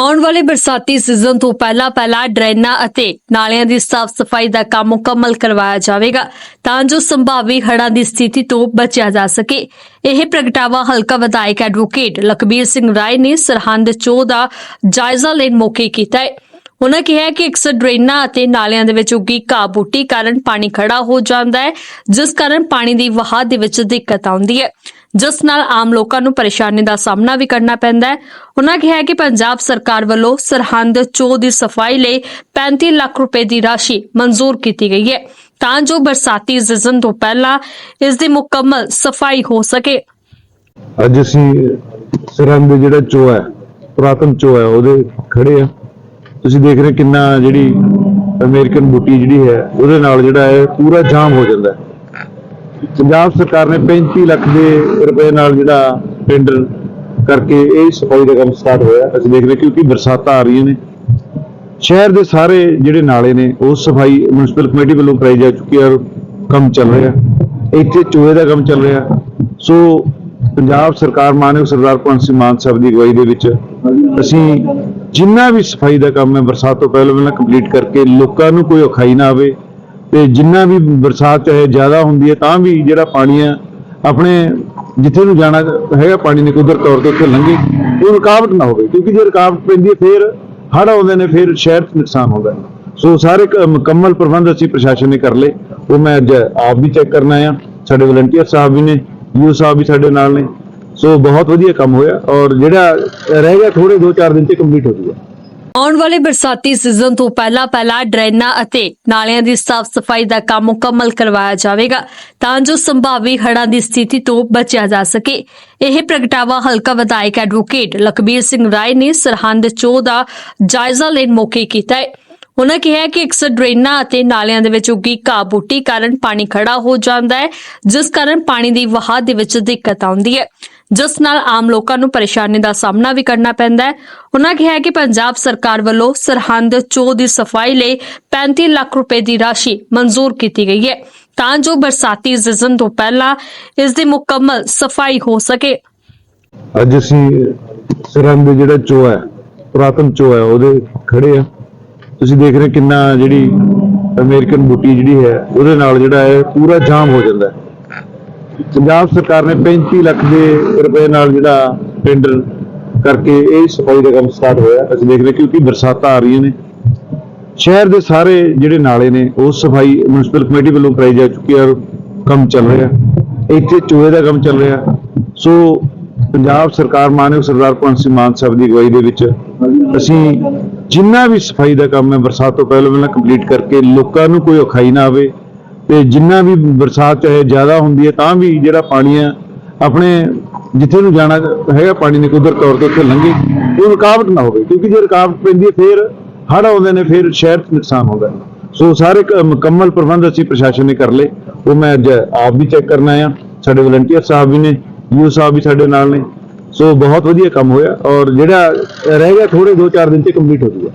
ਆਉਣ ਵਾਲੇ ਬਰਸਾਤੀ ਸੀਜ਼ਨ ਤੋਂ ਪਹਿਲਾਂ ਪਹਿਲਾਂ ਡਰੇਨਾਂ ਅਤੇ ਨਾਲਿਆਂ ਦੀ ਸਾਫ਼ ਸਫ਼ਾਈ ਦਾ ਕੰਮ ਮੁਕੰਮਲ ਕਰਵਾਇਆ ਜਾਵੇਗਾ ਤਾਂ ਜੋ ਸੰਭਾਵੀ ਹੜ੍ਹਾਂ ਦੀ ਸਥਿਤੀ ਤੋਂ ਬਚਿਆ ਜਾ ਸਕੇ। ਇਹ ਪ੍ਰਗਟਾਵਾ ਹਲਕਾ ਵਿਧਾਇਕ ਐਡਵੋਕੇਟ ਲਖਬੀਰ ਸਿੰਘ ਰਾਏ ਨੇ ਸਰਹੰਦ ਚੋ ਦਾ ਜਾਇਜ਼ਾ ਲੈਣ ਮੌਕੇ ਕੀਤਾ ਹੈ। ਉਹਨਾਂ ਕਿਹਾ ਕਿ ਅਕਸਰ ਡਰੇਨਾਂ ਅਤੇ ਨਾਲਿਆਂ ਦੇ ਵਿੱਚ ਉੱਗੀ ਘਾਹ ਬੂਟੀ ਕਾਰਨ ਪਾਣੀ ਖੜਾ ਹੋ ਜਾਂਦਾ ਹੈ, ਜਿਸ ਕਾਰਨ ਪਾਣੀ ਦੀ ਵਹਾਅ ਦੇ ਵਿੱਚ ਦਿੱਕਤ ਆਉਂਦੀ ਹੈ। ਜਿਸ ਨਾਲ ਆਮ ਲੋਕਾਂ ਨੂੰ ਪਰੇਸ਼ਾਨੀ ਦਾ ਸਾਹਮਣਾ ਵੀ ਕਰਨਾ ਪੈਂਦਾ ਹੈ। ਉਹਨਾਂ ਕਿਹਾ ਕਿ ਪੰਜਾਬ ਸਰਕਾਰ ਵੱਲੋਂ ਸਰਹੰਦ ਚੋਹ ਦੀ ਸਫ਼ਾਈ ਲਈ 35 ਲੱਖ ਰੁਪਏ ਦੀ ਰਾਸ਼ੀ ਮਨਜ਼ੂਰ ਕੀਤੀ ਗਈ ਹੈ। ਤਾਂ ਜੋ ਬਰਸਾਤੀ ਸੀਜ਼ਨ ਤੋਂ ਪਹਿਲਾਂ ਇਸ ਦੀ ਮੁਕੰਮਲ ਸਫ਼ਾਈ ਹੋ ਸਕੇ। ਅੱਜ ਅਸੀਂ ਸਰਹੰਦ ਜਿਹੜਾ ਚੋਆ ਹੈ, ਪੁਰਾਤਨ ਚੋ ਹੈ, ਉਹਦੇ ਖੜੇ ਆ ਤੁਸੀਂ ਦੇਖ ਰਹੇ ਕਿੰਨਾ ਜਿਹੜੀ ਅਮਰੀਕਨ ਬੂਟੀ ਜਿਹੜੀ ਹੈ, ਉਹਦੇ ਨਾਲ ਜਿਹੜਾ ਹੈ ਪੂਰਾ ਜਾਮ ਹੋ ਜਾਂਦਾ ਹੈ। ਪੰਜਾਬ ਸਰਕਾਰ ਨੇ 35 ਲੱਖ ਦੇ ਰੁਪਏ ਨਾਲ ਜਿਹੜਾ ਟੈਂਡਰ ਕਰਕੇ ਇਹ ਸਫ਼ਾਈ ਦਾ ਕੰਮ ਸਟਾਰਟ ਹੋਇਆ ਅਸੀਂ ਦੇਖ ਰਹੇ ਕਿਉਂਕਿ ਬਰਸਾਤਾਂ ਆ ਰਹੀਆਂ ਨੇ। ਸ਼ਹਿਰ ਦੇ ਸਾਰੇ ਜਿਹੜੇ ਨਾਲੇ ਨੇ, ਉਹ ਸਫ਼ਾਈ ਮਿਊਨਿਸਪਲ ਕਮੇਟੀ ਵੱਲੋਂ ਕਰਾਈ ਜਾ ਚੁੱਕੀ ਹੈ ਕੰਮ ਚੱਲ ਰਿਹਾ ਇੱਥੇ ਚੋਏ ਦਾ ਕੰਮ ਚੱਲ ਰਿਹਾ ਸੋ ਪੰਜਾਬ ਸਰਕਾਰ ਮਾਨਯੋਗ ਸਰਦਾਰ ਭਗਵੰਤ ਸਿੰਘ ਮਾਨ ਸਾਹਿਬ ਦੀ ਅਗਵਾਈ ਦੇ ਵਿੱਚ ਅਸੀਂ ਜਿੰਨਾ ਵੀ ਸਫ਼ਾਈ ਦਾ ਕੰਮ ਹੈ, ਬਰਸਾਤ ਤੋਂ ਪਹਿਲਾਂ ਪਹਿਲਾਂ ਕੰਪਲੀਟ ਕਰਕੇ ਲੋਕਾਂ ਨੂੰ ਕੋਈ ਔਖਾਈ ਨਾ ਆਵੇ। ਤੇ ਜਿੰਨਾ ਵੀ ਬਰਸਾਤ ਚਾਹੇ ਜ਼ਿਆਦਾ ਹੁੰਦੀ ਹੈ, ਤਾਂ ਵੀ ਜਿਹੜਾ ਪਾਣੀ ਆ ਆਪਣੇ ਜਿੱਥੇ ਨੂੰ ਜਾਣਾ ਹੈਗਾ, ਪਾਣੀ ਨੇ ਕੁਦਰਤ ਤੌਰ ਤੇ ਉੱਥੇ ਲੰਘੇ ਉਹ ਰੁਕਾਵਟ ਨਾ ਹੋਵੇ। ਕਿਉਂਕਿ ਜੇ ਰੁਕਾਵਟ ਪੈਂਦੀ ਹੈ, ਫਿਰ ਹੜ੍ਹ ਆਉਂਦੇ ਨੇ, ਫਿਰ ਸ਼ਹਿਰ 'ਚ ਨੁਕਸਾਨ ਹੁੰਦਾ ਹੈ। ਸੋ ਸਾਰੇ ਮੁਕੰਮਲ ਪ੍ਰਬੰਧ ਅਸੀਂ ਪ੍ਰਸ਼ਾਸਨ ਨੇ ਕਰ ਲਏ। ਉਹ ਮੈਂ ਅੱਜ ਆਪ ਵੀ ਚੈੱਕ ਕਰਨਾ ਆ ਸਾਡੇ ਵਲੰਟੀਅਰ ਸਾਹਿਬ ਵੀ ਨੇ, ਯੂ ਸਾਹਿਬ ਵੀ ਸਾਡੇ ਨਾਲ ਨੇ। ਸੋ ਬਹੁਤ ਵਧੀਆ ਕੰਮ ਹੋਇਆ ਔਰ ਜਿਹੜਾ ਰਹਿ ਗਿਆ ਥੋੜੇ 2-4 ਦਿਨ 'ਚ ਕੰਪਲੀਟ ਹੋ ਜਾਊਗਾ। ਆਉਣ ਵਾਲੇ ਬਰਸਾਤੀ ਸੀਜ਼ਨ ਤੋਂ ਪਹਿਲਾਂ ਪਹਿਲਾਂ ਡਰੇਨਾਂ ਅਤੇ ਨਾਲਿਆਂ ਦੀ ਸਾਫ਼ ਸਫ਼ਾਈ ਦਾ ਕੰਮ ਮੁਕੰਮਲ ਕਰਵਾਇਆ ਜਾਵੇਗਾ ਤਾਂ ਜੋ ਸੰਭਾਵੀ ਹੜ੍ਹਾਂ ਦੀ ਸਥਿਤੀ ਤੋਂ ਬਚਿਆ ਜਾ ਸਕੇ। ਇਹ ਪ੍ਰਗਟਾਵਾ ਹਲਕਾ ਵਿਧਾਇਕ ਐਡਵੋਕੇਟ ਲਖਬੀਰ ਸਿੰਘ ਰਾਏ ਨੇ ਸਰਹੰਦ ਚੋ ਦਾ ਜਾਇਜ਼ਾ ਲੈਣ ਮੌਕੇ ਕੀਤਾ ਹੈ। ਉਹਨਾਂ ਕਿਹਾ ਕਿ ਅਕਸਰ ਡਰੇਨਾਂ ਅਤੇ ਨਾਲਿਆਂ ਦੇ ਵਿੱਚ ਉੱਗੀ ਘਾਹ ਬੂਟੀ ਕਾਰਨ ਪਾਣੀ ਖੜਾ ਹੋ ਜਾਂਦਾ ਹੈ, ਜਿਸ ਕਾਰਨ ਪਾਣੀ ਦੀ ਵਹਾਅ ਦੇ ਵਿੱਚ ਦਿੱਕਤ ਆਉਂਦੀ ਹੈ। ਜਿਸ ਨਾਲ ਆਮ ਲੋਕਾਂ ਨੂੰ ਪਰੇਸ਼ਾਨੀ ਦਾ ਸਾਹਮਣਾ ਵੀ ਕਰਨਾ ਪੈਂਦਾ ਹੈ। ਉਹਨਾਂ ਕਿਹਾ ਕਿ ਪੰਜਾਬ ਸਰਕਾਰ ਵੱਲੋਂ ਸਰਹੰਦ ਚੋਹ ਦੀ ਸਫ਼ਾਈ ਲਈ 35 ਲੱਖ ਰੁਪਏ ਦੀ ਰਾਸ਼ੀ ਮਨਜ਼ੂਰ ਕੀਤੀ ਗਈ ਹੈ। ਤਾਂ ਜੋ ਬਰਸਾਤੀ ਸੀਜ਼ਨ ਤੋਂ ਪਹਿਲਾਂ ਇਸ ਦੀ ਮੁਕੰਮਲ ਸਫ਼ਾਈ ਹੋ ਸਕੇ। ਅੱਜ ਅਸੀਂ ਸਰਹੰਦ ਜਿਹੜਾ ਚੋਆ ਹੈ, ਪੁਰਾਤਨ ਚੋਆ ਹੈ, ਉਹਦੇ ਖੜੇ ਆ ਤੁਸੀਂ ਦੇਖ ਰਹੇ ਕਿੰਨਾ ਜਿਹੜੀ ਅਮਰੀਕਨ ਬੂਟੀ ਜਿਹੜੀ ਹੈ, ਉਹਦੇ ਨਾਲ ਜਿਹੜਾ ਹੈ ਪੂਰਾ ਜਾਮ ਹੋ ਜਾਂਦਾ ਹੈ। ਪੰਜਾਬ ਸਰਕਾਰ ਨੇ 35 ਲੱਖ ਦੇ ਰੁਪਏ ਨਾਲ ਜਿਹੜਾ ਟੈਂਡਰ ਕਰਕੇ ਇਹ ਸਫ਼ਾਈ ਦਾ ਕੰਮ ਸਟਾਰਟ ਹੋਇਆ। ਅਸੀਂ ਦੇਖ ਰਹੇ ਕਿਉਂਕਿ ਬਰਸਾਤਾਂ ਆ ਰਹੀਆਂ ਨੇ। ਸ਼ਹਿਰ ਦੇ ਸਾਰੇ ਜਿਹੜੇ ਨਾਲੇ ਨੇ, ਉਹ ਸਫ਼ਾਈ ਮਿਊਨਿਸਪਲ ਕਮੇਟੀ ਵੱਲੋਂ ਕਰਾਈ ਜਾ ਚੁੱਕੀ ਹੈ ਔਰ ਕੰਮ ਚੱਲ ਰਿਹਾ। ਇੱਥੇ ਚੋਏ ਦਾ ਕੰਮ ਚੱਲ ਰਿਹਾ। ਸੋ ਪੰਜਾਬ ਸਰਕਾਰ ਮਾਨਯੋਗ ਸਰਦਾਰ ਭਗਵੰਤ ਸਿੰਘ ਮਾਨ ਸਾਹਿਬ ਦੀ ਅਗਵਾਈ ਦੇ ਵਿੱਚ ਅਸੀਂ ਜਿੰਨਾ ਵੀ ਸਫ਼ਾਈ ਦਾ ਕੰਮ ਹੈ, ਬਰਸਾਤ ਤੋਂ ਪਹਿਲਾਂ ਪਹਿਲਾਂ ਕੰਪਲੀਟ ਕਰਕੇ ਲੋਕਾਂ ਨੂੰ ਕੋਈ ਔਖਾਈ ਨਾ ਆਵੇ। ਤੇ ਜਿੰਨਾ ਵੀ ਬਰਸਾਤ ਚਾਹੇ ਜ਼ਿਆਦਾ ਹੁੰਦੀ ਹੈ, ਤਾਂ ਵੀ ਜਿਹੜਾ ਪਾਣੀ ਆ ਆਪਣੇ ਜਿੱਥੇ ਨੂੰ ਜਾਣਾ ਹੈਗਾ ਪਾਣੀ ਨੇ ਕੁਦਰਤ ਤੌਰ ਤੇ ਉੱਥੇ ਲੰਘੇ ਉਹ ਰੁਕਾਵਟ ਨਾ ਹੋਵੇ, ਕਿਉਂਕਿ ਜੇ ਰੁਕਾਵਟ ਪੈਂਦੀ ਹੈ, ਫਿਰ ਹੜ੍ਹ ਆਉਂਦੇ ਨੇ, ਫਿਰ ਸ਼ਹਿਰ 'ਚ ਨੁਕਸਾਨ ਹੁੰਦਾ ਸੋ ਸਾਰੇ ਮੁਕੰਮਲ ਪ੍ਰਬੰਧ ਅਸੀਂ ਪ੍ਰਸ਼ਾਸਨ ਨੇ ਕਰ ਲਏ, ਉਹ ਮੈਂ ਅੱਜ ਆਪ ਵੀ ਚੈੱਕ ਕਰਨਾ ਆ ਸਾਡੇ ਵਲੰਟੀਅਰ ਸਾਹਿਬ ਵੀ ਨੇ, ਯੂ ਸਾਹਿਬ ਵੀ ਸਾਡੇ ਨਾਲ ਨੇ, ਸੋ ਬਹੁਤ ਵਧੀਆ ਕੰਮ ਹੋਇਆ ਔਰ ਜਿਹੜਾ ਰਹਿ ਗਿਆ ਥੋੜੇ 2-4 ਦਿਨ 'ਚ ਕੰਪਲੀਟ ਹੋ ਜਾਊਗਾ।